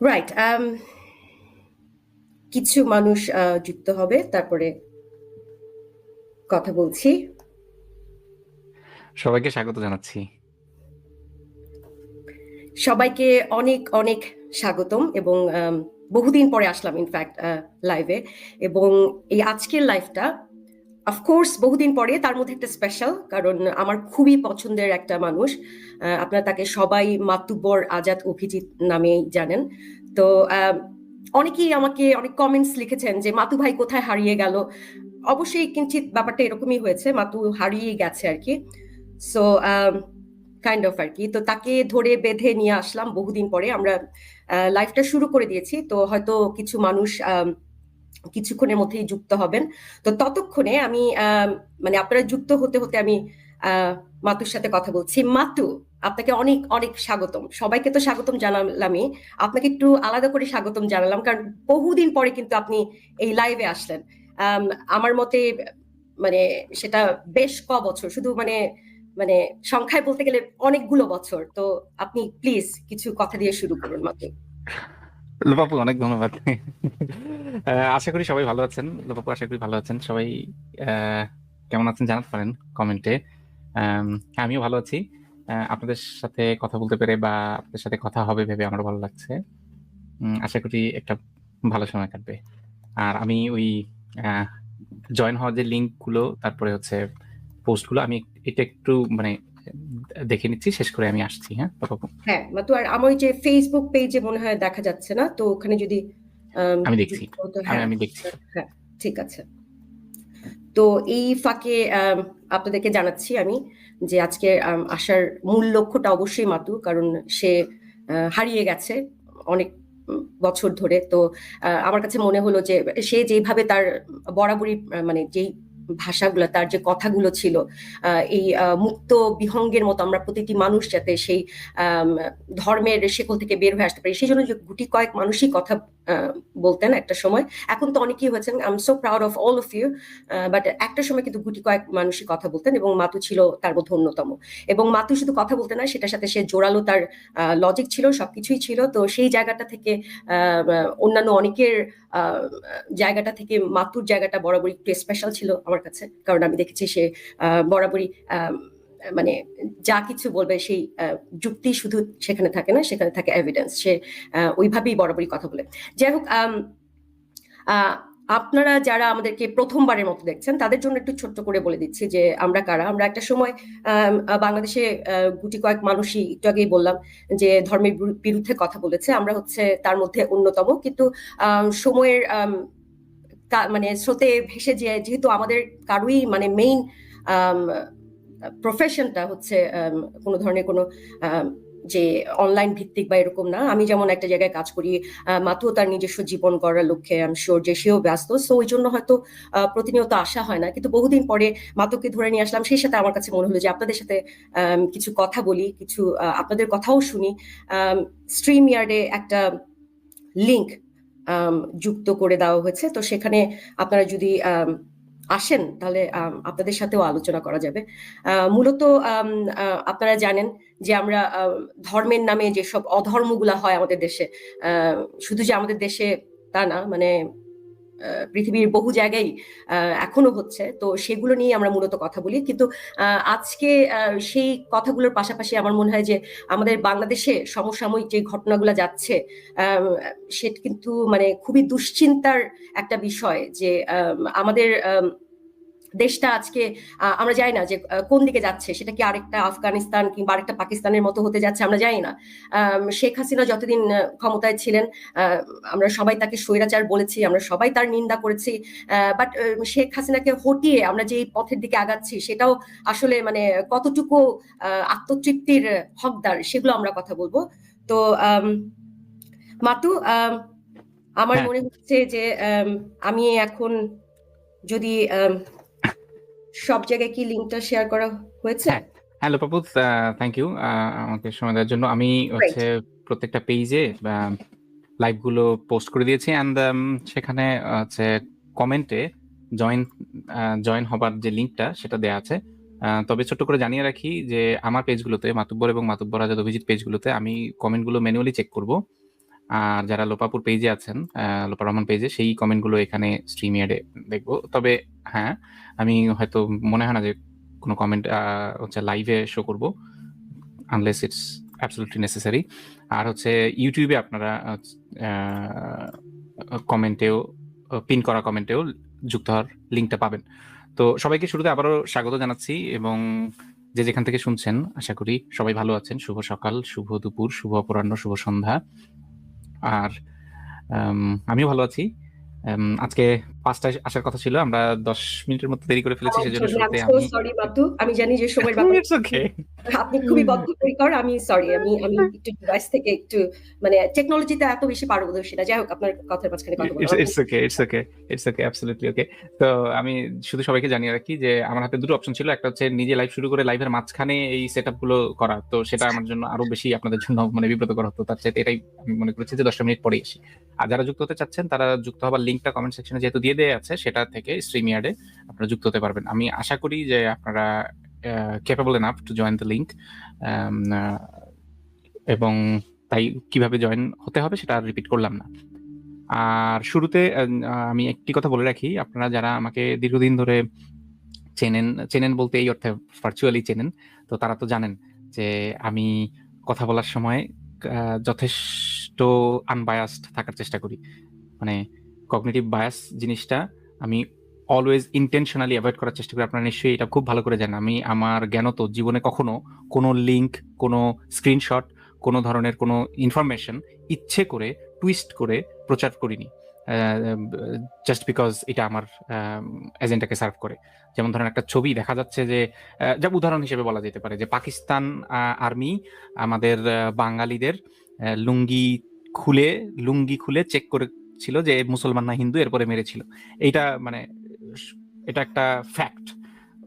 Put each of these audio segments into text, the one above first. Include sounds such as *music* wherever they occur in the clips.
Right কিছু মানুষ যুক্ত হবে তারপরে কথা বলছি। সবাইকে স্বাগত জানাচ্ছি। সবাইকে অনেক অনেক স্বাগতম এবং বহুদিন পরে আসলাম ইনফ্যাক্ট লাইভে এবং এই আজকের লাইভটা অফকোর্স বহুদিন পরে তার মধ্যে একটা স্পেশাল কারণ আমার খুবই পছন্দের একটা মানুষ। আপনারা তাকে সবাই মাতুব্বর আজাদ অভিজিৎ নামেই জানেন। তো অনেকেই আমাকে অনেক কমেন্টস লিখেছেন যে, মাতু ভাই কোথায় হারিয়ে গেল? অবশ্যই কিঞ্চিত ব্যাপারটা এরকমই হয়েছে, মাতু হারিয়ে গেছে আর কি সো কাইন্ড অফ আর কি তো তাকে ধরে বেঁধে নিয়ে আসলাম বহুদিন পরে। আমরা লাইফটা শুরু করে দিয়েছি। তো হয়তো কিছু মানুষ কিছুক্ষণের মধ্যেই যুক্ত হবেন। তো ততক্ষণে আমি মানে আপনারা যুক্ত হতে হতে আমি মাতুর সাথে কথা বলছি। মাতু আপনাকে অনেক অনেক স্বাগতম। সবাইকে তো স্বাগতম জানালামই। আপনাকে একটু আলাদা করে স্বাগতম জানালাম কারণ বহুদিন পরে কিন্তু আপনি এই লাইভে আসলেন। আম, আমার মতে মানে সেটা বেশ ক বছর শুধু মানে মানে সংখ্যায় বলতে গেলে অনেকগুলো বছর। তো আপনি প্লিজ কিছু কথা দিয়ে শুরু করুন মাত্র লোপাপু অনেক ধন্যবাদ। *laughs* আশা করি সবাই ভালো আছেন। লোপাপু আশা করি ভালো আছেন। সবাই কেমন আছেন জানাতে পারেন কমেন্টে। আমিও ভালো আছি। আপনাদের সাথে কথা বলতে পেরে বা আপনাদের সাথে কথা হবে ভেবে আমার ভালো লাগছে। আশা করি একটা ভালো সময় কাটবে। আর আমি ওই জয়েন হওয়ার যে লিঙ্কগুলো, তারপরে হচ্ছে পোস্টগুলো আমি এটা একটু মানে দেখে নিচ্ছি শেষ করে আমি আসছি হ্যাঁ? হ্যাঁ মাতু আর আমার যে ফেসবুক পেজে মনে হয় দেখা যাচ্ছে না? তো ওখানে যদি আমি দেখছি। আমি হ্যাঁ আমি দেখছি। হ্যাঁ ঠিক আছে। তো এই ফাঁকে আপনাদেরকে জানাচ্ছি আমি যে আজকে আসার মূল লক্ষ্যটা অবশ্যই মাতু কারণ সে হারিয়ে গেছে অনেক বছর ধরে। তো আমার কাছে মনে হলো যে সে যেভাবে তার বরাবরই মানে যেই ভাষাগুলো, তার যে কথাগুলো ছিল এই মুক্ত বিহঙ্গের মতো আমরা প্রতিটি মানুষ যাতে সেই ধর্মের শেকল থেকে বের হয়ে আসতে পারি। সেই জন্য যে গুটি কয়েক মানুষই কথা বলতেন একটা সময়। এখন তো অনেকেই হয়েছেন I am so proud of all of you but একটা সময় কিন্তু গুটি কয়েক মানুষই কথা বলতেন এবং মাতু ছিল তার মধ্যে অন্যতম। এবং মাতু শুধু কথা বলতে না সেটার সাথে সে জোরালো তার লজিক ছিল, সবকিছুই ছিল। তো সেই জায়গাটা থেকে অন্যান্য অনেকের জায়গাটা থেকে মাতুর জায়গাটা বরাবরই একটু স্পেশাল ছিল আমার কাছে। কারণ আমি দেখেছি সে বরাবরই মানে যা কিছু বলবে সেই যুক্তি শুধু সেখানে থাকে না, সেখানে থাকে এভিডেন্স সে ওইভাবেই বরাবরই কথা বলে। যাই হোক আপনারা যারা আমাদেরকে প্রথমবারের মতো দেখছেন, তাদের জন্য একটু ছোট্ট করে বলে দিচ্ছি যে, আমরা কারা? আমরা একটা সময় বাংলাদেশে গুটি কয়েক মানুষই একটু আগেই বললাম যে, ধর্মের বিরু- বিরুদ্ধে কথা বলেছে। আমরা হচ্ছে তার মধ্যে অন্যতম। কিন্তু সময়ের মানে স্রোতে ভেসে যে, যেহেতু আমাদের কারোই মানে মেইন প্রফেশনটা হচ্ছে কোনো ধরনের কোনো যে অনলাইন ভিত্তিক বা এরকম না। আমি যেমন একটা জায়গায় কাজ করি মাতুও তার নিজস্ব জীবন গড়ার লক্ষ্যে আমি শিওর যে সেও ব্যস্ত। সো ওই জন্য হয়তো প্রতিনিয়ত আসা হয় না। কিন্তু বহুদিন পরে মাতুকে ধরে নিয়ে আসলাম। সেই সাথে আমার কাছে মনে হলো যে আপনাদের সাথে কিছু কথা বলি, কিছু আপনাদের কথাও শুনি। স্ট্রিম ইয়ার্ডে একটা লিংক যুক্ত করে দেওয়া হয়েছে। তো সেখানে আপনারা যদি আসেন, তাহলে আপনাদের সাথেও আলোচনা করা যাবে। মূলত আপনারা জানেন যে আমরা ধর্মের নামে যেসব অধর্মগুলা হয় আমাদের দেশে শুধু যে আমাদের দেশে তা না মানে পৃথিবীর বহু জায়গায় এখনও হচ্ছে। তো সেগুলো নিয়ে আমরা মূলত কথা বলি। কিন্তু আজকে সেই কথাগুলোর পাশাপাশি আমার মনে হয় যে আমাদের বাংলাদেশে সমসাময়িক যে ঘটনাগুলো যাচ্ছে সেটা কিন্তু মানে খুবই দুশ্চিন্তার একটা বিষয় যে আমাদের দেশটা আজকে আহ, আমরা জানি না যে কোন দিকে যাচ্ছে সেটা কি আরেকটা আফগানিস্তান কিংবা আরেকটা পাকিস্তানের মতো হতে যাচ্ছে আমরা জানি না শেখ হাসিনা যতদিন ক্ষমতায় ছিলেন আমরা সবাই তাকে স্বৈরাচার বলেছি আমরা সবাই তার নিন্দা করেছি বাট শেখ হাসিনাকে হটিয়ে আমরা যে পথের দিকে আগাচ্ছি সেটাও আসলে মানে কতটুকু আহ, আত্মতৃপ্তির হকদার সেগুলো আমরা কথা বলব তো মাতু আম, আমার হ্যাঁ। মনে হচ্ছে যে আম, আমি এখন যদি সব জায়গায় কি লিঙ্কটা শেয়ার করা হয়েছে? হ্যাঁ। হ্যালো পাপু থ্যাংক ইউ আমাকে সময় দেওয়ার জন্য। আমি হচ্ছে প্রত্যেকটা পেজে লাইভগুলো পোস্ট করে দিয়েছি অ্যান্ড সেখানে হচ্ছে কমেন্টে জয়েন জয়েন হবার যে লিঙ্কটা সেটা দেওয়া আছে। তবে ছোট্ট করে জানিয়ে রাখি যে আমার পেজগুলোতে মাতুব্বর এবং মাতুব্বর আজাদ অভিজিৎ পেজগুলোতে আমি কমেন্টগুলো ম্যানুয়ালি চেক করব। আর যারা লোপাপুর পেজে আছেন লোপা রহমান পেজে সেই কমেন্টগুলো এখানে স্ট্রিম ইয়ার্ডে দেখব। তবে হ্যাঁ আমি হয়তো মনে হয় না যে কোনো কমেন্ট হচ্ছে লাইভে শো করব আনলেস ইটস অ্যাবসলিউটলি নেসেসারি আর হচ্ছে ইউটিউবে আপনারা কমেন্টেও পিন করা কমেন্টেও যুক্ত হওয়ার লিঙ্কটা পাবেন। তো সবাইকে শুরুতে আবারও স্বাগত জানাচ্ছি এবং যে যেখান থেকে শুনছেন, আশা করি সবাই ভালো আছেন। শুভ সকাল, শুভ দুপুর, শুভ অপরাহ্ন, শুভ সন্ধ্যা। আর আমিও ভালো আছি। আজকে পাঁচটায় আসার কথা ছিল আমরা দশ মিনিটের মতো দেরি করে ফেলেছি সেজন্য শুরুতে আমি সরি মাতু আমি জানি যে সময়ের ব্যাপারে It's okay. আপনি খুবই বদ্ধপরিকর আমি সরি আমি আমি *laughs* একটু ডিভাইস থেকে একটু মানে টেকনোলজিতে এত বেশি পারদর্শী না। যাই হোক আপনার কথার মাঝখানে কথা বললাম। Okay, it's okay, it's okay, absolutely okay. তো আমি শুধু সবাইকে জানিয়ে রাখি যে আমার হাতে দুটো অপশন ছিল একটা হচ্ছে নিজে লাইভ শুরু করে লাইভের মাঝখানে এই সেটগুলো করা। তো সেটা আমার জন্য আরও বেশি আপনাদের জন্য মানে বিব্রতকর হতো। তার চাইতে এটাই আমি মনে করেছি যে দশটা মিনিট পরে আসি। আর যারা যুক্ত হতে চাচ্ছেন তারা যুক্ত হবার লিঙ্কটা কমেন্ট সেকশনে যেহেতু দিয়ে দেওয়া আছে সেটা থেকে স্ট্রিম ইয়ার্ডে আপনারা যুক্ত হতে পারবেন। আমি আশা করি যে আপনারা capable enough to join the link এবং তাই কীভাবে জয়েন হতে হবে সেটা আর রিপিট করলাম না। আর শুরুতে আমি একটি কথা বলে রাখি, আপনারা যারা আমাকে দীর্ঘদিন ধরে চেনেন চেনেন বলতে এই অর্থে ভার্চুয়ালি চেনেন, তো তারা তো জানেন যে আমি কথা বলার সময় যথেষ্ট আনবায়াসড থাকার চেষ্টা করি। মানে কগনিটিভ বায়াস জিনিসটা আমি অলওয়েজ ইন্টেনশনালি অ্যাভয়েড করার চেষ্টা করি। আপনারা নিশ্চয়ই এটা খুব ভালো করে জানেন। আমি আমার জ্ঞানত জীবনে কখনো কোনো লিঙ্ক কোনো স্ক্রিনশট কোনো ধরনের কোনো ইনফরমেশন ইচ্ছে করে টুইস্ট করে প্রচার করিনি। জাস্ট বিকজ এটা আমার এজেন্ডাকে সার্ভ করে। যেমন ধরেন একটা ছবি দেখা যাচ্ছে যে যা উদাহরণ হিসেবে বলা যেতে পারে যে, পাকিস্তান আর্মি আমাদের বাঙালিদের লুঙ্গি খুলে লুঙ্গি খুলে চেক করেছিল যে মুসলমান না হিন্দু, এরপরে মেরেছিল। এইটা মানে এটা একটা ফ্যাক্ট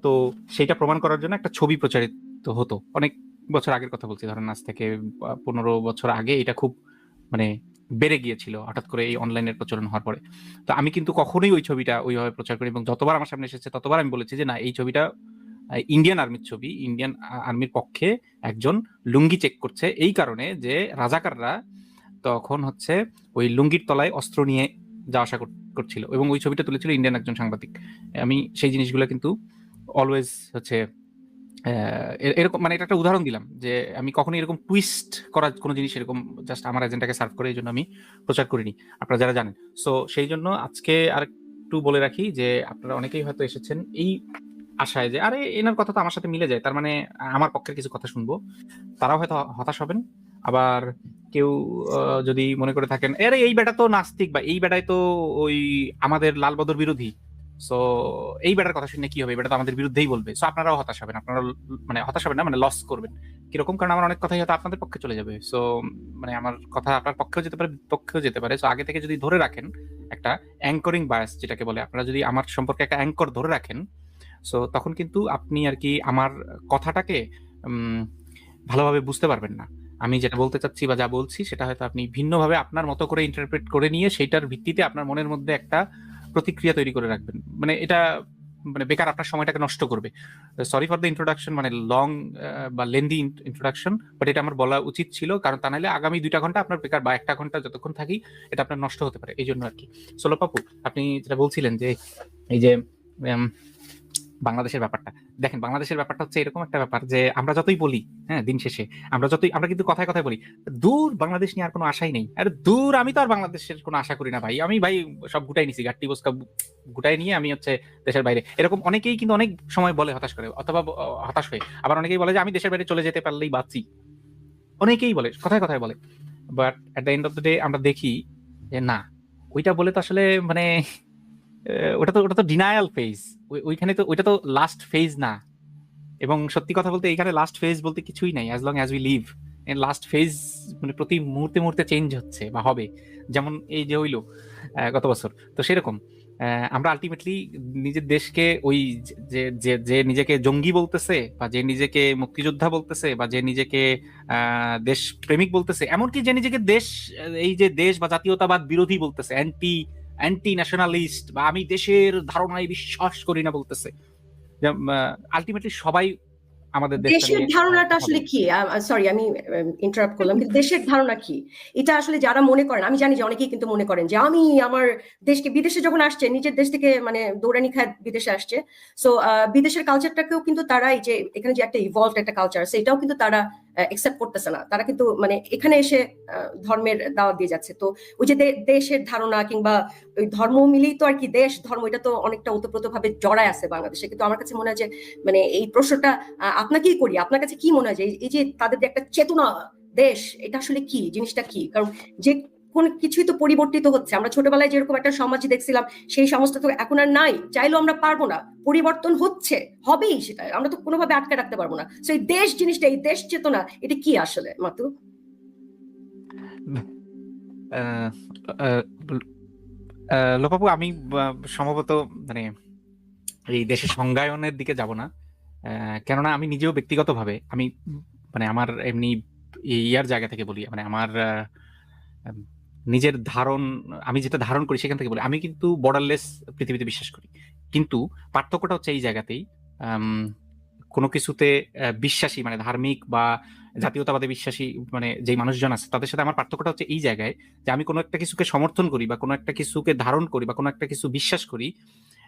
তো সেইটা প্রমাণ করার জন্য একটা ছবি প্রচারিত হতো। অনেক বছর আগের কথা বলছি, ধরেন আজ থেকে পনেরো বছর আগে এটা খুব মানে বেড়ে গিয়েছিল, হঠাৎ করে এই অনলাইনের প্রচলন হওয়ার পরে। তো আমি কিন্তু কখনোই ওই ছবিটা ওইভাবে প্রচার করি এবং যতবার আমার সামনে এসেছে, ততবার আমি বলেছি যে না, এই ছবিটা ইন্ডিয়ান আর্মির ছবি ইন্ডিয়ান আর্মির পক্ষে একজন লুঙ্গি চেক করছে এই কারণে যে রাজাকাররা তখন হচ্ছে ওই লুঙ্গির তলায় অস্ত্র নিয়ে যাওয়া আসা কর- করছিল এবং ওই ছবিটা তুলেছিল ইন্ডিয়ান একজন সাংবাদিক। আমি সেই জিনিসগুলো কিন্তু অলওয়েজ হচ্ছে এরকম মানে এটা একটা উদাহরণ দিলাম যে আমি কখনো এরকম টুইস্ট করা কোনো জিনিস এরকম জাস্ট আমার এজেন্ডাকে সার্ভ করে এই জন্য আমি প্রচার করিনি, আপনারা যারা জানেন। সো সেই জন্য আজকে আর একটু বলে রাখি যে আপনারা অনেকেই হয়তো এসেছেন এই আশায় যে, আরে, এনার কথা তো আমার সাথে মিলে যায়। তার মানে আমার পক্ষের কিছু কথা শুনব। তারাও হয়তো হতাশ হবেন। আবার কেউ যদি মনে করে থাকেন, আরে, এই বেটা তো নাস্তিক বা এই বেটায় তো ওই আমাদের লালবদর বিরোধী। সো এই বেটার কথা শুনে কি হবে? বেটা তো আমাদের বিরুদ্ধেই বলবে। সো আপনারাও হতাশ হবেন আপনারা মানে হতাশ হবেন না মানে লস করবেন। কীরকম? কারণ আমার অনেক কথাই হয়তো আপনাদের পক্ষে চলে যাবে। সো মানে আমার কথা আপনার পক্ষেও যেতে পারে পক্ষেও যেতে পারে। সো আগে থেকে যদি ধরে রাখেন একটা অ্যাঙ্করিং বায়াস যেটাকে বলে, আপনারা যদি আমার সম্পর্কে একটা অ্যাঙ্কর ধরে রাখেন সো তখন কিন্তু আপনি আর কি আমার কথাটাকে ভালোভাবে বুঝতে পারবেন না। আমি যেটা বলতে চাচ্ছি বা যা বলছি, সেটা হয়তো আপনি ভিন্নভাবে আপনার মতো করে ইন্টারপ্রেট করে নিয়ে সেইটার ভিত্তিতে আপনার মনের মধ্যে একটা প্রতিক্রিয়া তৈরি করে রাখবেন। মানে এটা মানে বেকার আপনার সময়টাকে নষ্ট করবে। সরি ফর দ্য ইন্ট্রোডাকশন মানে লং বা লেন্দি ইন্ট্রোডাকশন বাট এটা আমার বলা উচিত ছিল, কারণ তা নাহলে আগামী দুইটা ঘণ্টা আপনার বেকার বা একটা ঘণ্টা যতক্ষণ থাকি, এটা আপনার নষ্ট হতে পারে। এই জন্য আর কি সোলো পাপু, আপনি যেটা বলছিলেন যে, এই যে বাংলাদেশের ব্যাপারটা। দেখেন, বাংলাদেশের ব্যাপারটা হচ্ছে এরকম একটা ব্যাপার যে আমরা যতই বলি হ্যাঁ দিন শেষে, আমরা যতই, আমরা কিন্তু কথায় কথায় বলি, দূর বাংলাদেশ নিয়ে আর কোনো আশাই নেই। আরে দূর, আমি তো আর বাংলাদেশের কোনো আশা করি না ভাই। আমি ভাই সব গুটাই নিছি, গাট্টি বস্কা গুটাই নিয়ে আমি হচ্ছে দেশের বাইরে। এরকম অনেকেই কিন্তু অনেক সময় বলে হতাশ করে, অথবা হতাশ হয়ে। আবার অনেকেই বলে যে, আমি দেশের বাইরে চলে যেতে পারলেই বাঁচি। অনেকেই বলে, কথায় কথায় বলে। But at the end of the day আমরা দেখি যে না, ওইটা বলে তো আসলে মানে ওটা তো ওটা তো ডিনায়াল ফেজ ওইখানে তো, ওইটা তো লাস্ট ফেজ না। এবং সত্যি কথা বলতে এখানে লাস্ট ফেজ বলতে কিছুই নাই as long as we live last phase মানে প্রতি মুহূর্তে মুহূর্তে চেঞ্জ হচ্ছে বা হবে। যেমন এই যে হইল গত বছর। তো সেরকম। আমরা আলটিমেটলি নিজের দেশকে ওই যে যে নিজেকে জঙ্গি বলতেছে বা যে নিজেকে মুক্তিযোদ্ধা বলতেছে বা যে নিজেকে দেশ প্রেমিক বলতেছে, এমনকি যে নিজেকে দেশ, এই যে দেশ বা জাতীয়তাবাদ বিরোধী বলতেছে অ্যান্টি অ্যান্টি ন্যাশনালিস্ট বা আমি দেশের ধারণায় বিশ্বাস করি না বলতেছে। আলটিমেটলি সবাই আমাদের দেশের ধারণাটা আসলে কি? সরি আমি ইন্টারাপ্ট করলাম কিন্তু দেশের ধারণা কি? এটা আসলে যারা মনে করেন আমি জানি যে অনেকেই কিন্তু মনে করেন যে আমি আমার দেশকে বিদেশে যখন আসছে নিজের দেশ থেকে মানে দৌড়ানি খায় বিদেশে আসছে। সো বিদেশের কালচারটাকেও কিন্তু তারা এই যে এখানে যে একটা ইভলভ একটা কালচার সেটাও কিন্তু তারা একসেপ্ট করতেছে না। তারা কিন্তু মানে এখানে এসে ধর্মের দাওয়াত দিয়ে যাচ্ছে। তো ওই যে দেশের ধারণা কিংবা ওই ধর্ম মিলেই তো আর কি দেশ, ধর্ম, এটা তো অনেকটা ওতপ্রোত ভাবে জড়ায় আছে বাংলাদেশে। কিন্তু আমার কাছে মনে হয় যে মানে এই প্রশ্নটা আপনাকেই করি। আপনার কাছে কি মনে হয় যে, এই যে তাদের যে একটা চেতনা দেশ, এটা আসলে কি? জিনিসটা কি? কারণ যে কোন কিছুই তো পরিবর্তিত হচ্ছে। আমরা ছোটবেলায় যেরকম একটা সমাজ দেখছিলাম, সেই সমাজটা তো এখন আর নাই। চাইলেও আমরা পারব না। পরিবর্তন হচ্ছে, হবেই সেটা। আমরা তো কোনোভাবে আটকে রাখতে পারব না। তো এই দেশ জিনিসটা, এই দেশ চেতনা, এটা কি আসলে, মাতু? লোপাপু আমি সম্ভবত মানে এই দেশের সংজ্ঞায়নের দিকে যাব না। কেননা আমি নিজেও ব্যক্তিগতভাবে, আমি মানে আমার এমনি ইয়ার জায়গা থেকে বলি মানে আমার নিজের ধারণ, আমি যেটা ধারণ করি সেখান থেকে বলি, আমি কিন্তু বর্ডারলেস পৃথিবীতে বিশ্বাস করি। কিন্তু পার্থক্যটা হচ্ছে এই জায়গাতেই কোনো কিছুতে বিশ্বাসী মানে ধার্মিক বা জাতীয়তাবাদে বিশ্বাসী মানে যেই মানুষজন আছে, তাদের সাথে আমার পার্থক্যটা হচ্ছে এই জায়গায় যে আমি কোনো একটা কিছুকে সমর্থন করি বা কোনো একটা কিছুকে ধারণ করি বা কোনো একটা কিছু বিশ্বাস করি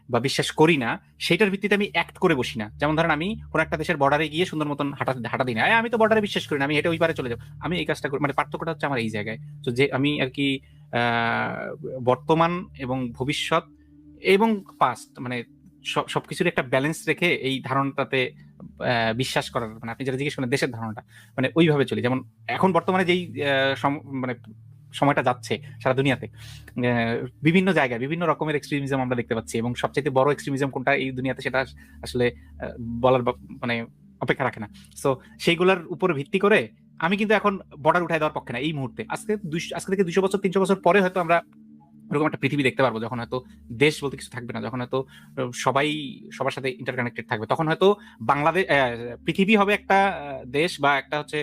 বা বিশ্বাস করি না সেটার ভিত্তিতে আমি অ্যাক্ট করে বসি না। যেমন ধরেন আমি কোনো একটা দেশের বর্ডারে গিয়ে সুন্দর মতন হাঁটা হাঁটা দিই না। "এই, আমি তো বর্ডারে বিশ্বাস করি না আমি হেঁটে ওই পারে চলে যাব। আমি এই কাজটা করি মানে পার্থক্যটা হচ্ছে আমার এই জায়গায়। তো যে আমি আর কি বর্তমান এবং ভবিষ্যৎ এবং পাস্ট মানে সব সবকিছুর একটা ব্যালেন্স রেখে এই ধারণাটাতে বিশ্বাস করার মানে আপনি যেটা জিজ্ঞেস করেন দেশের ধারণাটা মানে ওইভাবে চলি। যেমন এখন বর্তমানে যেই মানে সময়টা যাচ্ছে সারা দুনিয়াতে। বিভিন্ন জায়গায় বিভিন্ন রকমের এক্সট্রিমিজম আমরা দেখতে পাচ্ছি এবং সবচেয়ে বড় এক্সট্রিমিজম কোনটা এই দুনিয়াতে সেটা আসলে বলার মানে অপেক্ষা রাখে না। সো সেইগুলোর উপর ভিত্তি করে আমি কিন্তু এখন বর্ডার উঠাই দেওয়ার পক্ষে না এই মুহূর্তে। আজকে আজকে থেকে দুশো বছর, তিনশো বছর পরে হয়তো আমরা এরকম একটা পৃথিবী দেখতে পারব যখন হয়তো দেশ বলতে কিছু থাকবে না, যখন হয়তো সবাই সবার সাথে ইন্টারকানেক্টেড থাকবে। তখন হয়তো বাংলাদেশ পৃথিবী হবে একটা দেশ বা একটা হচ্ছে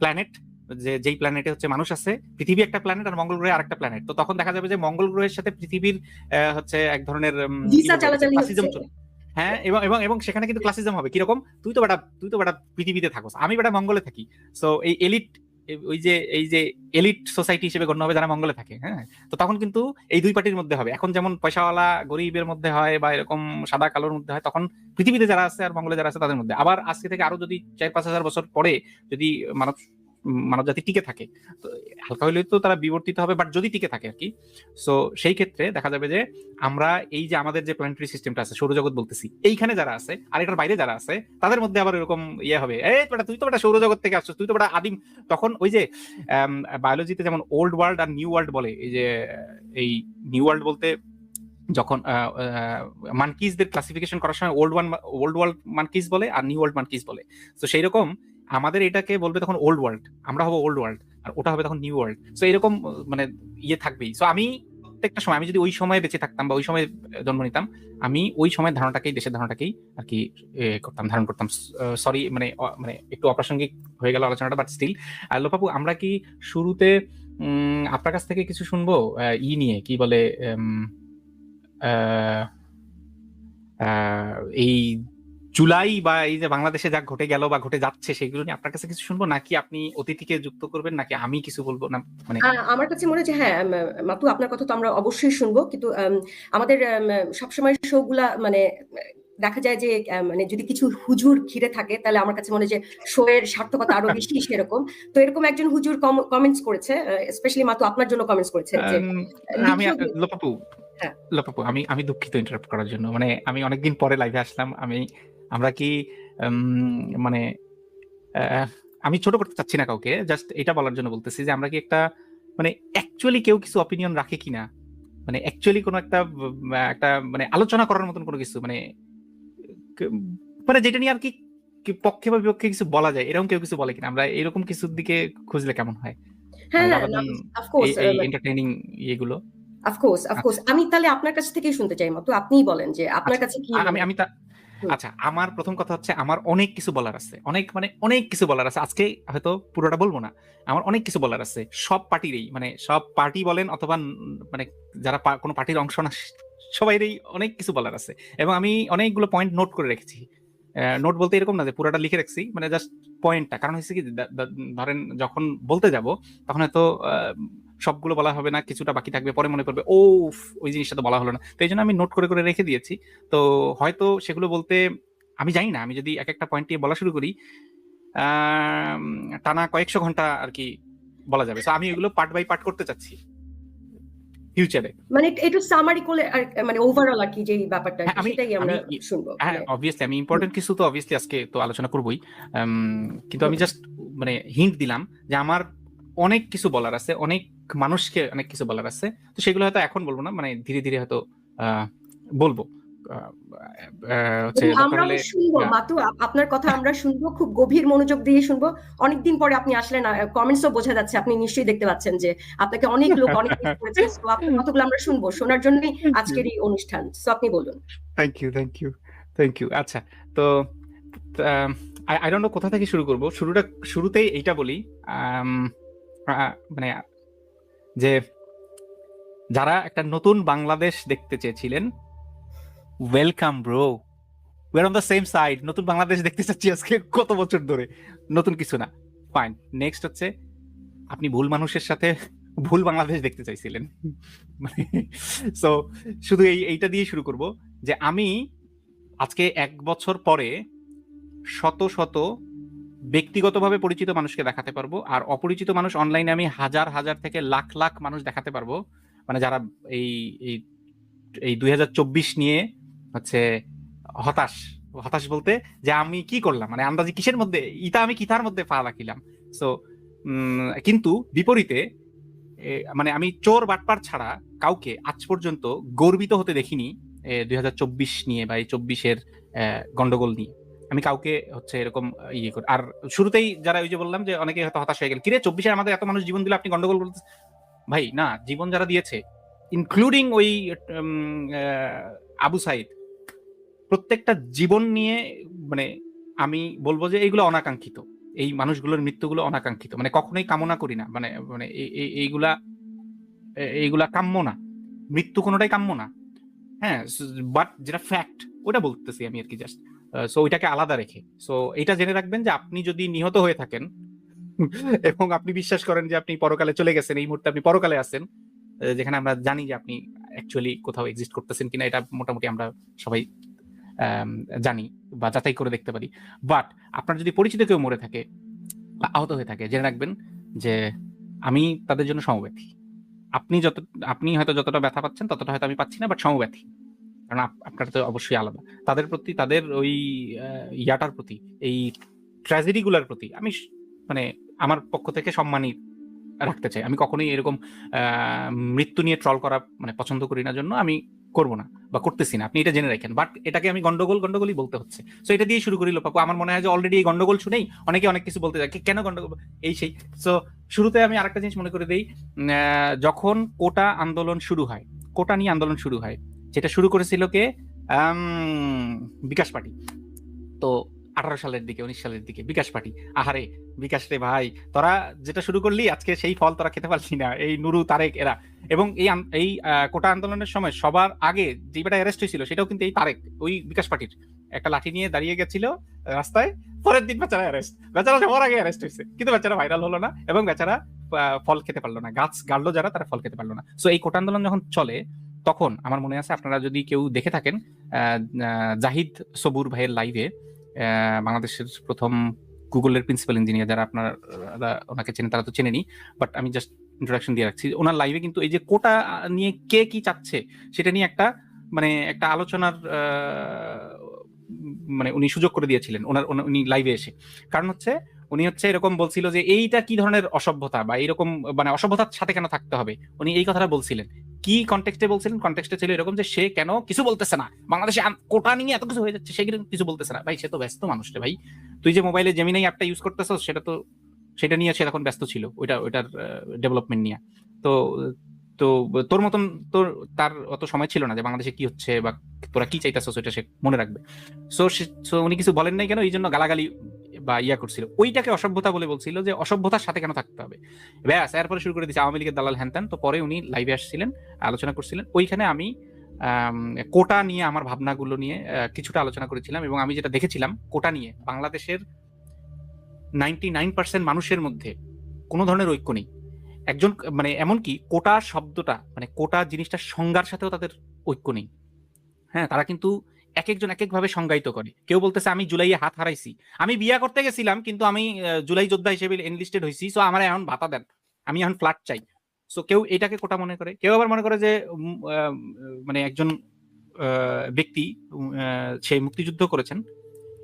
প্ল্যানেট যে যেই প্ল্যানেটে হচ্ছে মানুষ আছে পৃথিবী একটা প্ল্যানেট আর মঙ্গল গ্রহে আরেকটা প্ল্যানেট তো তখন দেখা যাবে যে মঙ্গল গ্রহের সাথে পৃথিবীর হচ্ছে এক ধরনের হ্যাঁ এবং এবং এবং সেখানে কিন্তু ক্লাসিজম হবে। কীরকম? তুই তো বেটা তুই তো বেটা পৃথিবীতে থাকোস। আমি বেটা মঙ্গলে থাকি। সো এই এলিট ওই যে এই যে এলিট সোসাইটি হিসেবে গণ্য হবে যারা মঙ্গলে থাকে হ্যাঁ? তো তখন কিন্তু এই দুই পার্টির মধ্যে হবে। এখন যেমন পয়সাওয়ালা গরিবের মধ্যে হয় বা এরকম সাদা কালোর মধ্যে হয় তখন পৃথিবীতে যারা আছে আর মঙ্গলে যারা আছে তাদের মধ্যে। আবার আজকে থেকে আরও যদি চার পাঁচ হাজার বছর পরে যদি মানব মানব জাতি টিকে থাকে। তো হালকা হলেও তো তারা বিবর্তিত হবে বাট যদি টিকে থাকে আর কি সো সেই ক্ষেত্রে দেখা যাবে যে আমরা এই যে আমাদের যে প্ল্যানেটারি সিস্টেমটা আছে, সৌরজগৎ বলতেছি, এইখানে যারা আছে আর এটার বাইরে যারা আছে, তাদের মধ্যে আবার এরকম ইয়ে হবে, এই তুই তো বেটা সৌরজগৎ থেকে আসছিস, তুই তো বেটা আদিম। তখন ওই যে বায়োলজিতে যেমন ওল্ড ওয়ার্ল্ড আর নিউ ওয়ার্ল্ড বলে, এই যে, এই নিউ ওয়ার্ল্ড বলতে যখন মানকিজদের ক্লাসিফিকেশন করার সময় old one old world monkeys বলে আর নিউ ওয়ার্ল্ড মানকিজ বলে। তো সেই রকম আমাদের এটাকে বলবে তখন ওল্ড ওয়ার্ল্ড আমরা হব ওল্ড ওয়ার্ল্ড আর ওটা হবে তখন নিউ ওয়ার্ল্ড সো এরকম মানে ইয়ে থাকবেই। সো আমি প্রত্যেকটা সময়, আমি যদি ওই সময় বেঁচে থাকতাম বা ওই সময় জন্ম নিতাম, আমি ওই সময়ের ধারণাটাকেই, দেশের ধারণাটাকেই আর কি করতাম, ধারণ করতাম। সরি মানে মানে একটু অপ্রাসঙ্গিক হয়ে গেল আলোচনাটা বাট স্টিল আর লোপাপু, আমরা কি শুরুতে আপনার কাছ থেকে কিছু শুনব? ই নিয়ে, কি বলে এই জুলাই বা এই যে বাংলাদেশে যা ঘটে গেল বা ঘটে যাচ্ছে সেগুলো নিয়ে আপনার কাছে কিছু শুনব? নাকি আপনি অতিথিকে যুক্ত করবেন? নাকি আমি কিছু বলব? না মানে আমার কাছে মনে হচ্ছে হ্যাঁ মাতু আপনার কথা তো আমরা অবশ্যই শুনব। কিন্তু আমাদের সবসময় শো গুলা মানে দেখা যায় যে মানে যদি কিছু হুজুর ঘিরে থাকে তাহলে আমার কাছে মনে হয় যে শো এর সার্থকতা আরও বেশি সেরকম। তো এরকম একজন হুজুর কমেন্টস করেছে স্পেশালি মাতু আপনার জন্য কমেন্টস করেছে যে আমি লোপাপু হ্যাঁ। লোপাপু আমি আমি দুঃখিত ইন্টারাপ্ট করার জন্য। মানে আমি অনেকদিন পরে লাইভে আসলাম আমি আমরা কি মানে আমি ছোট করতে চাচ্ছি না কাউকে জাস্ট এটা বলার জন্য বলতেছি যে আমরা কি একটা মানে অ্যাকচুয়ালি কেউ কিছু অপিনিয়ন রাখে কিনা? মানে অ্যাকচুয়ালি কোনো একটা একটা মানে আলোচনা করার মতন কোনো কিছু মানে মানে যেটা নিয়ে আর কি পক্ষে বা বিপক্ষে কিছু বলা যায় এরকম কেউ কিছু বলে কিনা? আমরা এরকম কিছুর দিকে খুঁজলে কেমন হয়? এন্টারটেইনিং ইয়েগুলো। অফকোর্স অফকোর্স আমি তাহলে আপনার কাছ থেকেই শুনতে চাই মাতু আপনিই বলেন যে আপনার আচ্ছা, কাছে কি আমি আমি। আচ্ছা আমার প্রথম কথা হচ্ছে আমার অনেক কিছু বলার আছে। অনেক মানে অনেক কিছু বলার আছে। আজকে হয়তো পুরোটা বলব না। আমার অনেক কিছু বলার আছে। সব পার্টিরই মানে সব পার্টি বলেন অথবা মানে যারা কোনো পার্টির অংশ না, সবাইরই অনেক কিছু বলার আছে। এবং আমি অনেকগুলো পয়েন্ট নোট করে রেখেছি। নোট বলতে এরকম না যে পুরোটা লিখে রাখছি মানে জাস্ট পয়েন্টটা কারণ হচ্ছে কি ধরেন যখন বলতে যাব, তখন হয়তো সবগুলো বলা হবে না কিছুটা বাকি থাকবে পরে মনে করবে ও ওই জিনিসটা তো বলা হলো না। তো এই জন্য আমি নোট করে করে রেখে দিয়েছি। তো হয়তো সেগুলো বলতে আমি জানি না আমি যদি এক একটা পয়েন্ট দিয়ে বলা শুরু করি টানা কয়েকশো ঘণ্টা আর কি বলা যাবে। তো আমি এগুলো পার্ট বাই পার্ট করতে চাচ্ছি। ফিউচারে মানে একটু- সামারি মানে ওভারঅল আর কি যে ব্যাপারটা হ্যাঁ, সেটাই আমরা আমি- শুনব। হ্যাঁ অবভিয়াসলি আমি ইম্পর্টেন্ট কিছু তো অবভিয়াসলি আজকে তো আলোচনা করবই। উম, কিন্তু আমি জাস্ট মানে হিন্ট দিলাম যে আমার অনেক কিছু বলার আছে অনেক মানুষকে অনেক কিছু বলার আছে। তো সেগুলো হয়তো এখন বলব না মানে ধীরে ধীরে হয়তো বলব। হ্যাঁ। আপনার কথা আমরা শুনব খুব গভীর মনোযোগ দিয়ে শুনব। অনেকদিন পরে আপনি আসলেন কমেন্টসও বোঝা যাচ্ছে আপনি নিশ্চয়ই দেখতে পাচ্ছেন যে আপনাকে অনেক লোক অনেক *laughs* করেছে। আপনার কথাগুলো আমরা শুনব শোনার জন্যই আজকের এই অনুষ্ঠান। তো আপনি বলুন। Thank you thank you thank you আচ্ছা তো আই ডোন্ট নো কোথা থেকে শুরু করব। শুরুটা শুরুতেই এইটা বলি আহ, মানে যে যারা একটা নতুন বাংলাদেশ দেখতে চেয়েছিলেন welcome bro we're on the same side নতুন বাংলাদেশ দেখতে চাচ্ছি আজকে কত বছর ধরে, নতুন কিছু না ফাইন নেক্সট হচ্ছে আপনি ভুল মানুষের সাথে ভুল বাংলাদেশ দেখতে চাইছিলেন মানে সো শুধু এই, এইটা দিয়ে শুরু করব যে আমি আজকে এক বছর পরে শত শত ব্যক্তিগতভাবে পরিচিত মানুষকে দেখাতে পারব। আর অপরিচিত মানুষ অনলাইনে আমি হাজার হাজার থেকে লাখ লাখ মানুষ দেখাতে পারব। মানে যারা এই এই এই দুই হাজার চব্বিশ নিয়ে হচ্ছে হতাশ হতাশ বলতে যে আমি কি করলাম? মানে আন্দাজি কিসের মধ্যে, ইটা আমি কিতার মধ্যে পা রাখিলাম? সো কিন্তু বিপরীতে মানে আমি চোর বাটপার ছাড়া কাউকে আজ পর্যন্ত গর্বিত হতে দেখিনি দুই হাজার চব্বিশ নিয়ে বা এই চব্বিশের গন্ডগোল নিয়ে। আমি কাউকে হচ্ছে এরকম ইয়ে করি। আর শুরুতেই যারা ওই যে বললাম যে অনেকে হয়তো হতাশ হয়ে গেল কিরে চব্বিশে আমাদের এত মানুষ জীবন দিলে, আপনি গন্ডগোল বলতে ভাই, না, জীবন যারা দিয়েছে ইনক্লুডিং ওই আবু সাইদ, প্রত্যেকটা জীবন নিয়ে মানে আমি বলব যে এইগুলো অনাকাঙ্ক্ষিত। এই মানুষগুলোর মৃত্যুগুলো অনাকাঙ্ক্ষিত। মানে কখনোই কামনা করি না। মানে মানে এই- এই- এইগুলা এইগুলা কাম্য না। মৃত্যু কোনোটাই কাম্য না। হ্যাঁ বাট যেটা ফ্যাক্ট ওটা বলতেছি আমি আর কি জাস্ট সো ওইটাকে আলাদা রেখে। সো এটা জেনে রাখবেন যে আপনি যদি নিহত হয়ে থাকেন, এবং আপনি বিশ্বাস করেন যে আপনি পরকালে চলে গেছেন, এই মুহূর্তে আপনি পরকালে আছেন যেখানে আমরা জানি যে আপনি অ্যাকচুয়ালি কোথাও এক্সিস্ট করতেছেন কিনা, এটা মোটামুটি আমরা সবাই জানি বা যাচাই করে দেখতে পারি। বাট আপনার যদি পরিচিত কেউ মরে থাকে বা আহত হয়ে থাকে, জেনে রাখবেন যে আমি তাদের জন্য সমব্যথী। আপনি যত, আপনি হয়তো যতটা ব্যথা পাচ্ছেন, ততটা হয়তো আমি পাচ্ছি না বাট সমব্যথী। কারণ আপ- আপনার তো অবশ্যই আলাদা। তাদের প্রতি, তাদের ওই ইয়াটার প্রতি, এই ট্র্যাজেডিগুলার প্রতি আমি মানে আমার পক্ষ থেকে সম্মানই রাখতে চাই। আমি কখনোই এরকম মৃত্যু নিয়ে ট্রল করা মানে পছন্দ করি না জন্য আমি করব না বা করতেছি না। আপনি এটা জেনে রাখেন। বাট এটাকে আমি গন্ডগোল, গন্ডগোলই বলতে হচ্ছে। সো এটা দিয়ে শুরু করি লোপাকু। আমার মনে হয় যে অলরেডি এই গন্ডগোল শুনেই অনেকে অনেক কিছু বলতে যায়। কেন গন্ডগোল? এই সেই। সো শুরুতে আমি আরেকটা জিনিস মনে করে দিই যখন কোটা আন্দোলন শুরু হয়, কোটা নিয়ে আন্দোলন শুরু হয় যেটা শুরু করেছিল কে? বিকাশ পার্টি তো আঠারো সালের দিকে, উনিশ সালের দিকে বিকাশ পার্টি আহারে, বিকাশ রে ভাই, তোরা যেটা শুরু করলি, আজকে সেই ফল তোরা খেতে পারলি না। এই নুরু, তারেক, এরা। এবং এই এই কোটা আন্দোলনের সময় সবার আগে যে বেটা অ্যারেস্ট হয়েছিল, সেটাও কিন্তু এই তারেক, ওই বিকাশ পার্টির একটা লাঠি নিয়ে দাঁড়িয়ে গেছিল রাস্তায়, পরের দিন বেচারা অ্যারেস্ট বেচারা সবার আগে অ্যারেস্ট হয়েছে। কিন্তু বেচারা ভাইরাল হলো না, এবং বেচারা ফল খেতে পারল না। গাছ গাড়লো যারা, তারা ফল খেতে পারল না। সো এই কোটা আন্দোলন যখন চলে তখন আমার মনে আছে আপনারা যদি কেউ দেখে থাকেন জাহিদ সবুর ভাইয়ের লাইভে বাংলাদেশের প্রথম গুগলের প্রিন্সিপাল ইঞ্জিনিয়ার যারা আপনারা ওনাকে চেনে তারা তো চেনেনি বাট আমি জাস্ট ইন্ট্রোডাকশন দিয়ে রাখছি। ওনার লাইভে কিন্তু এই যে কোটা নিয়ে কে কি চাচ্ছে, সেটা নিয়ে একটা মানে একটা আলোচনার মানে উনি সুযোগ করে দিয়েছিলেন, ওনার উনি লাইভে এসে। কারণ হচ্ছে, উনি হচ্ছে এরকম বলছিল যে এইটা কি ধরনের অসভ্যতা বা এরকম মানে অসভ্যতার সাথে কেন থাকতে হবে? উনি এই কথাটা বলছিলেন। কি কনটেক্সটে বলছিলেন? কনটেক্সটে ছিল এরকম যে সে কেন কিছু বলতেছে না। বাংলাদেশে কোটা নিয়ে এত কিছু হয়ে যাচ্ছে, সে কিছু বলতেছে না? ভাই, সে তো ব্যস্ত মানুষ ভাই। তুই যে মোবাইলে জেমিনাই অ্যাপটা ইউজ করতেছ, সেটা তো সেটা নিয়ে সে তখন ব্যস্ত ছিল, ওইটা ওইটার ডেভেলপমেন্ট নিয়ে। তো তো তোর মতন তোর, তার অত সময় ছিল না যে বাংলাদেশে কি হচ্ছে বা তোরা কি চাইতেছ সেটা সে মনে রাখবে। সো সো উনি কিছু বলেন নাই কেন? এই জন্য গালাগালি বা ইয়া করছিল। ওইটাকে অসভ্যতা বলে বলছিল যে অসভ্যতার সাথে কেন থাকতে হবে? ব্যাস, এরপরে শুরু করে দিচ্ছে আওয়ামী লীগের দালাল হ্যান্তান তো পরে উনি লাইভে আসছিলেন, আলোচনা করছিলেন। ওইখানে আমি কোটা নিয়ে, আমার ভাবনাগুলো নিয়ে কিছুটা আলোচনা করেছিলাম এবং আমি যেটা দেখেছিলাম, কোটা নিয়ে, বাংলাদেশের নাইনটি নাইন পার্সেন্ট মানুষের মধ্যে কোনো ধরনের ঐক্য নেই। একজন মানে এমনকি কোটা শব্দটা মানে কোটা জিনিসটা সংজ্ঞার সাথেও তাদের ঐক্য নেই। হ্যাঁ তারা কিন্তু এক একজন এক একভাবে সংজ্ঞায়িত করে। কেউ বলতেছে, আমি জুলাইয়ে হাত হারাইছি। আমি বিয়া করতে গেছিলাম, কিন্তু আমি জুলাই যোদ্ধা হিসেবে এনলিস্টেড হয়েছি সো আমার এখন ভাতা দেন। আমি এখন ফ্ল্যাট চাই। সো কেউ এটাকে কোটা মনে করে। কেউ আবার মনে করে যে মানে একজন ব্যক্তি সে মুক্তিযুদ্ধ করেছেন,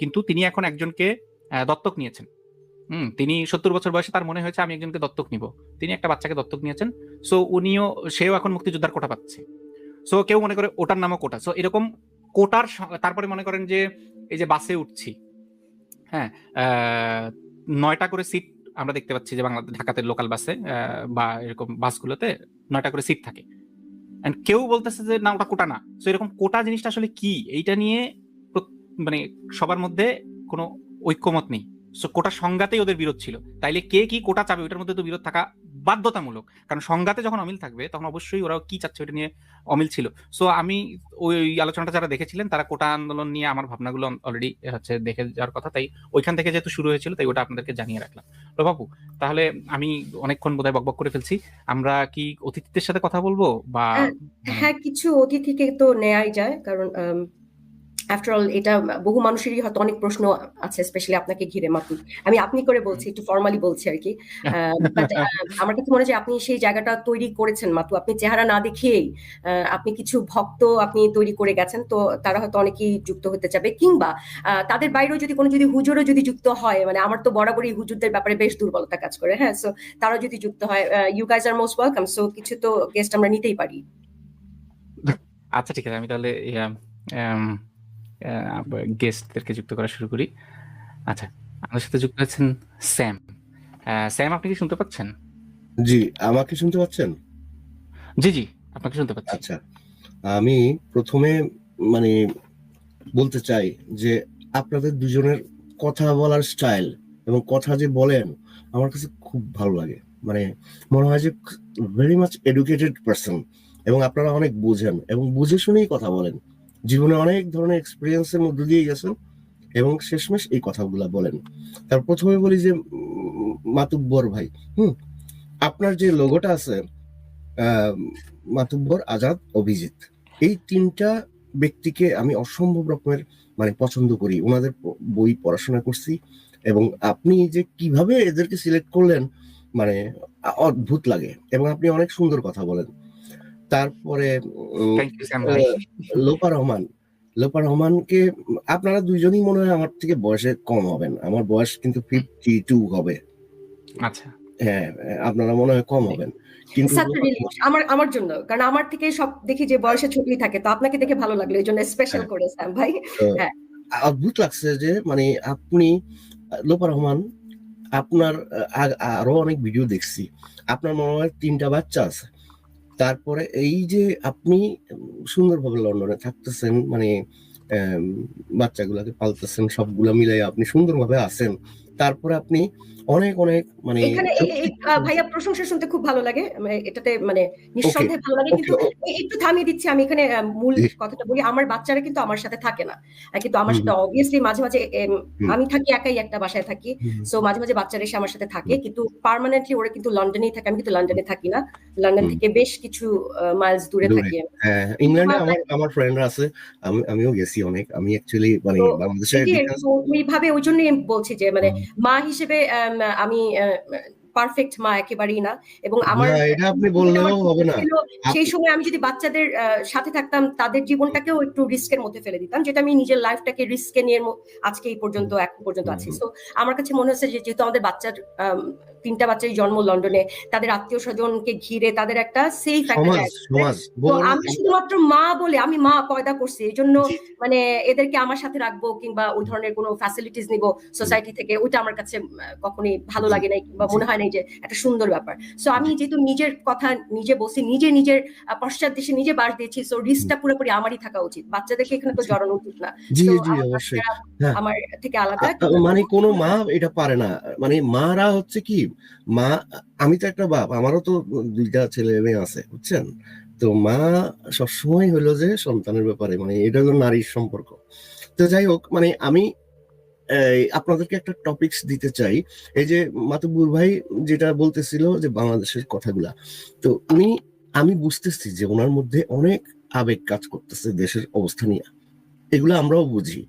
কিন্তু তিনি এখন একজনকে দত্তক নিয়েছেন। হুম, তিনি সত্তর বছর বয়সে, তার মনে হয়েছে, আমি একজনকে দত্তক নিব। তিনি একটা বাচ্চাকে দত্তক নিয়েছেন সো উনিও, সেও এখন মুক্তিযোদ্ধার কোটা পাচ্ছে। সো কেউ মনে করে, ওটার নামও কোটা। সো এরকম কোটার তারপরে মনে করেন যে এই যে বাসে উঠছি হ্যাঁ নয়টা করে সিট আমরা দেখতে পাচ্ছি যে বাংলা ঢাকাতে লোকাল বাসে বা এরকম বাসগুলোতে নয়টা করে সিট থাকে। এন্ড কেউ বলতেছে যে না, ওটা কোটা না। সো এরকম কোটা জিনিসটা আসলে কি? এইটা নিয়ে মানে সবার মধ্যে কোনো ঐক্যমত নেই। সো কোটা সংজ্ঞাতেই ওদের বিরোধ ছিল। তাইলে কে কি কোটা চাবে? ওটার মধ্যে তো বিরোধ থাকা বাধ্যতামূলক। কারণ সংজ্ঞাতে যখন অমিল থাকবে তখন অবশ্যই ওরা কি চাচ্ছে ওটা নিয়ে অমিল ছিল। সো আমি ওই আলোচনাটা যারা দেখেছিলেন তারা কোটা আন্দোলন নিয়ে আমার ভাবনাগুলো অলরেডি হচ্ছে দেখে যাওয়ার কথা। তাই ওইখান থেকে যেহেতু শুরু হয়েছিল তাই ওটা আপনাদেরকে জানিয়ে রাখলাম। তো বাবু তাহলে আমি অনেকক্ষণ বোধহয় বকবক করে ফেলছি। আমরা কি অতিথিদের সাথে কথা বলব বা হ্যাঁ, মানে- হ্যাঁ কিছু অতিথিকে তো নেয়াই যায়। কারণ আফটার অল এটা বহু মানুষেরই হয়তো অনেক প্রশ্ন আছে স্পেশালি আপনাকে ঘিরে, মাতুল। আমি আপনি করে বলছি, একটু ফর্মালি বলছি আর কি। আমার কাছে মনে হয় আপনি সেই জায়গাটা তৈরি করেছেন, মাতু। আপনি চেহারা না দেখিয়েই আপনি কিছু ভক্ত আপনি তৈরি করে গেছেন, তো তারা হয়তো অনেকেই যুক্ত হতে যাবে কিংবা তাদের বাইরেও যদি কোনো যদি হুজুরও যদি যুক্ত হয় মানে আমার তো বরাবরই হুজুরদের ব্যাপারে বেশ দুর্বলতা কাজ করে হ্যাঁ? সো তারা যদি যুক্ত হয় you guys are most welcome so কিছু তো গেস্ট আমরা নিতেই পারি। আচ্ছা ঠিক আছে। আমি তাহলে গেস্টদেরকে যুক্ত করা শুরু করি। আচ্ছা আমাদের সাথে যুক্ত হয়েছেন স্যাম। স্যাম আপনি কি শুনতে পাচ্ছেন? জি আমাকে শুনতে পাচ্ছেন? জি জি আপনাকে শুনতে পাচ্ছি। আচ্ছা আমি প্রথমে মানে বলতে চাই যে আপনাদের দুজনের কথা বলার স্টাইল এবং কথা যে বলেন আমার কাছে খুব ভালো লাগে। মানে মনে হয় যে ভেরি মাচ এডুকেটেড পার্সন এবং আপনারা অনেক বোঝেন এবং বুঝে শুনেই কথা বলেন। জীবনে অনেক ধরনের এক্সপিরিয়েন্সের মধ্যে দিয়ে গেছেন এবং শেষমেশ এই কথাগুলা বলেন। তার প্রথমে বলি যে মাতুব্বর ভাই, হুম? আপনার যে লোগোটা আছে মাতুব্বর আজাদ অভিজিৎ, এই তিনটা ব্যক্তিকে আমি অসম্ভব রকমের মানে পছন্দ করি। ওনাদের বই পড়াশোনা করছি এবং আপনি যে কীভাবে এদেরকে সিলেক্ট করলেন মানে অদ্ভুত লাগে এবং আপনি অনেক সুন্দর কথা বলেন। তারপরে লোপা রহমান। লোপা রহমানকে আপনারা দুইজনই মনে হয় আমার থেকে বয়সে কম হবেন। আমার বয়স কিন্তু ফিফটি টু হবে। আচ্ছা। হ্যাঁ আপনারা মনে হয় কম হবেন। কিন্তু আমার আমার জন্য। কারণ আমার থেকে সব দেখি যে বয়সে ছোটই থাকে তো আপনাকে দেখে ভালো লাগল। এই জন্য স্পেশাল হ্যাঁ। করে স্যাম ভাই। অদ্ভুত লাগছে যে মানে আপনি লোপা রহমান আপনার আরও অনেক ভিডিও দেখছি। আপনার মনে হয় তিনটা বাচ্চা আছে। তারপরে এই যে আপনি সুন্দরভাবে লন্ডনে থাকতেছেন মানে বাচ্চাগুলাকে পালতেছেন, সবগুলা মিলাই আপনি সুন্দরভাবে আছেন, তারপরে আপনি অনেক অনেক মানে এখানে ভাইয়া প্রশংসা শুনতে খুব ভালো লাগে। মানে এটাতে মানে নিঃসন্দেহে ভালো লাগে। কিন্তু একটু থামিয়ে দিচ্ছি। আমি এখানে মূল কথাটা বলি। আমার বাচ্চারা কিন্তু আমার সাথে থাকে না। কিন্তু আমার সাথে অবভিয়াসলি মাঝে মাঝে আমি থাকি একাই একটা বাসায় থাকি। সো মাঝে মাঝে বাচ্চারা এসে আমার সাথে থাকে। কিন্তু পার্মানেন্টলি ওরা কিন্তু লন্ডনেই থাকে। আমি কিন্তু লন্ডনে থাকি না। লন্ডন থেকে বেশ কিছু মাইলস দূরে। থাকি হ্যাঁ ইংল্যান্ডে আমার- আমার ফ্রেন্ডরা আছে। আমি আমিও গেছি অনেক। আমি অ্যাকচুয়ালি মানে বাংলাদেশে ওইভাবে ওই জন্যই বলছি যে মানে মা হিসেবে আম, আমি পারফেক্ট মা একেবারেই না। এবং আমার এটা আপনি বললেও হবে না। সেই সময় আমি যদি বাচ্চাদের সাথে থাকতাম তাদের জীবনটাকেও একটু রিস্কের মধ্যে ফেলে দিতাম যেটা আমি নিজের লাইফটাকে রিস্কে নিয়ে আজকে এই পর্যন্ত এখন পর্যন্ত আছি। তো আমার কাছে মনে হচ্ছে যে যেহেতু আমাদের বাচ্চার তিনটা বাচ্চারই জন্ম লন্ডনে তাদের আত্মীয় স্বজনকে ঘিরে তাদের একটা সেফ আমি শুধুমাত্র মা বলে আমি মা পয়দা করছি এই জন্য মানে এদেরকে আমার সাথে রাখব কিংবা ওই ধরনের কোনো ফ্যাসিলিটিস নিব সোসাইটি থেকে ওইটা আমার কাছে কখনোই ভালো লাগে নাই কিংবা মনে হয় যে একটা সুন্দর ব্যাপার। সো আমি যেহেতু নিজের কথা নিজে বলছি নিজে নিজের পশ্চাৎ দেশে নিজে বাস দিয়েছি সো রিস্কটা পুরোপুরি আমারই থাকা উচিত। বাচ্চাদেরকে এখানে তো। জড়ানো উচিত না। জি জি আমার অবশ্যই। হ্যাঁ। আমার থেকে আলাদা মানে কোনো মা এটা পারে না। মানে মারা হচ্ছে কি মা আমি তো একটা বাপ আমারও তো দুইটা ছেলে মেয়ে আছে বুঝছেন? তো মা সবসময় হলো যে সন্তানের ব্যাপারে মানে এটা হলো নারীর সম্পর্ক। তো যাই হোক মানে আমি আপনাদেরকে একটা টপিকস দিতে চাই। এই যে মাতুবুর ভাই যেটা বলতেছিল যে বাংলাদেশের কথাগুলা। তো উনি আমি বুঝতেছি যে ওনার মধ্যে অনেক আবেগ কাজ করতেছে দেশের অবস্থা নিয়ে। এগুলো আমরাও বুঝি।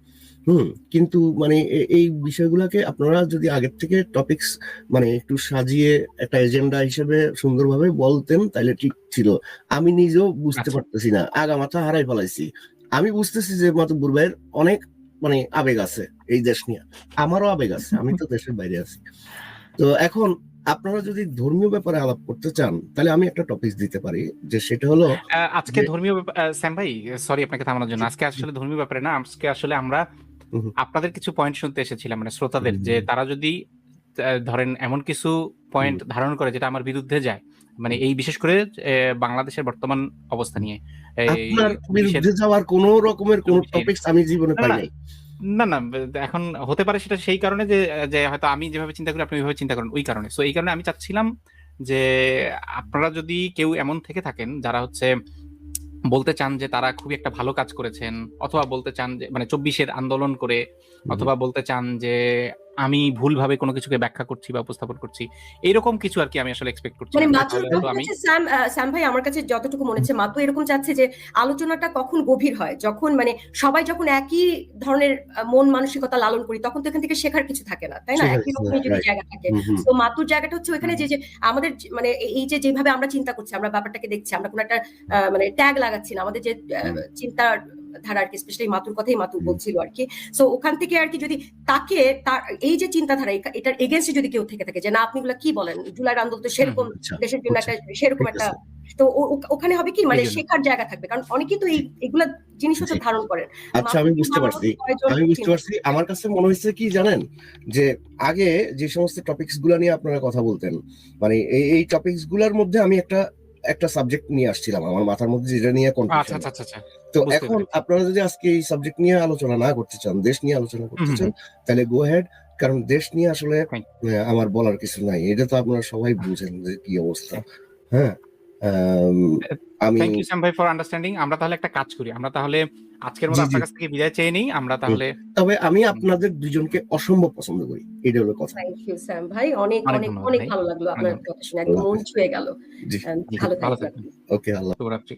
হুম কিন্তু মানে এই বিষয়গুলোকে আপনারা যদি আগের থেকে টপিকস মানে একটু সাজিয়ে একটা এজেন্ডা হিসেবে সুন্দরভাবে বলতেন তাহলে ঠিক ছিল। আমি নিজেও বুঝতে আচ্ছা। পারতেছি না। আগা মাথা হারাই ফেলাইছি। আমি বুঝতেছি যে মাতুব্বর ভাইয়ের অনেক মানে আবেগ আছে এই দেশ নিয়ে। আমারও আবেগ আছে আমি তো দেশের বাইরে আছি। তো এখন আপনারা যদি ধর্মীয় ব্যাপারে আলাপ করতে চান তাহলে আমি একটা টপিক দিতে পারি যে সেটা হলো আজকে ধর্মীয় ব্যাপার- স্যাম ভাই সরি আপনাকে থামানোর জন্য। আজকে আসলে ধর্মীয় ব্যাপারে না আজকে আসলে আমরা আপনাদের কিছু পয়েন্ট শুনতে এসেছিলাম মানে শ্রোতাদের যে তারা যদি ধরেন এমন কিছু পয়েন্ট ধারণ করে যেটা আমার বিরুদ্ধে যায় মানে এই বিশেষ করে বাংলাদেশের বর্তমান অবস্থা নিয়ে। বিরুদ্ধে যাওয়ার কোন রকমের কোন টপিকস আমি জীবনে পাই নাই। না না এখন হতে পারে সেটা সেই কারণে যে যে হয়তো আমি যেভাবে চিন্তা করি আপনি ওইভাবে চিন্তা করেন ওই কারণে। সো এই কারণে আমি চাচ্ছিলাম যে আপনারা যদি কেউ এমন থেকে থাকেন যারা হচ্ছে বলতে চান যে তারা খুবই একটা ভালো কাজ করেছেন অথবা বলতে চান যে মানে চব্বিশের আন্দোলন করে অথবা বলতে চান যে আমি ভুলভাবে কোনো কিছুকে ব্যাখ্যা করছি বা উপস্থাপন করছি এইরকম কিছু আর কি আমি আসলে এক্সপেক্ট করছি মানে। মাত্র আমি স্যাম স্যাম ভাই আমার কাছে যতটুকু মনে হচ্ছে মাত্র এরকম চাচ্ছে যে আলোচনাটা কখন গভীর হয় যখন মানে সবাই যখন একই ধরনের মন মানসিকতা লালন করি তখন তো এখান থেকে শেখার কিছু থাকে না তাই না একই রকমের যদি জায়গা থাকে। তো মাতুর জায়গাটা হচ্ছে ওইখানে যে যে আমাদের যে- মানে এই- যে যেভাবে আমরা চিন্তা করছি আমরা ব্যাপারটাকে দেখছি আমরা কোনো একটা আহ, মানে ট্যাগ লাগাচ্ছি না আমাদের যে। চিন্তার ধারা আর কি স্পেশালি মাতুর কথাই মাতুর বলছিল আর কি। সো ওখান থেকে আর কি যদি তাকে তার এই যে চিন্তাধারা এটার এগেনস্টে যদি কেউ থেকে থাকে যে না আপনি কি বলেন? জুলাই আন্দোলন তো সেরকম আচ্ছা, দেশের জন্য একটা সেরকম একটা তো ওখানে হবে কি? মানে শেখার জায়গা থাকবে। কারণ অনেকেই তো এই এগুলা জিনিস হচ্ছে ধারণ করেন। আচ্ছা আমি বুঝতে পারছি। আমি বুঝতে পারছি। আমার কাছে মনে হয়েছে কি জানেন? যে আগে যে সমস্ত টপিকসগুলা নিয়ে আপনারা কথা বলতেন মানে এই এই টপিকসগুলার মধ্যে আমি একটা একটা সাবজেক্ট নিয়ে আসছিলাম। আমার মাথার মধ্যে যেটা নিয়ে আচ্ছা আচ্ছা আচ্ছা আচ্ছা। তো এখন আপনারা যদি আজকে এই সাবজেক্ট নিয়ে আলোচনা না করতে চান দেশ নিয়ে আলোচনা করতে চান তাহলে গো হেড কারণ দেশ নিয়ে আসলে আমার বলার কিছু নাই। এটা তো আপনারা সবাই বুঝেন যে কি অবস্থা। হ্যাঁ? আম, আমি থ্যাংক ইউ স্যাম ভাই ফর আন্ডারস্ট্যান্ডিং আমরা তাহলে একটা কাজ করি। আমরা তাহলে আজকের মতো। আপনার কাছ থেকে বিদায় চেয়ে নিই। আমরা তাহলে তবে আমি আপনাদের দুজনকে অসম্ভব পছন্দ করি। এটা হলো কথা। থ্যাংক ইউ স্যাম ভাই। অনেক অনেক অনেক। ভালো লাগল আপনার কথা শুনে। একদম মন ছুঁয়ে গেল। জি, ভালো থাকবেন ওকে আল্লাহ শুভরাত্রি।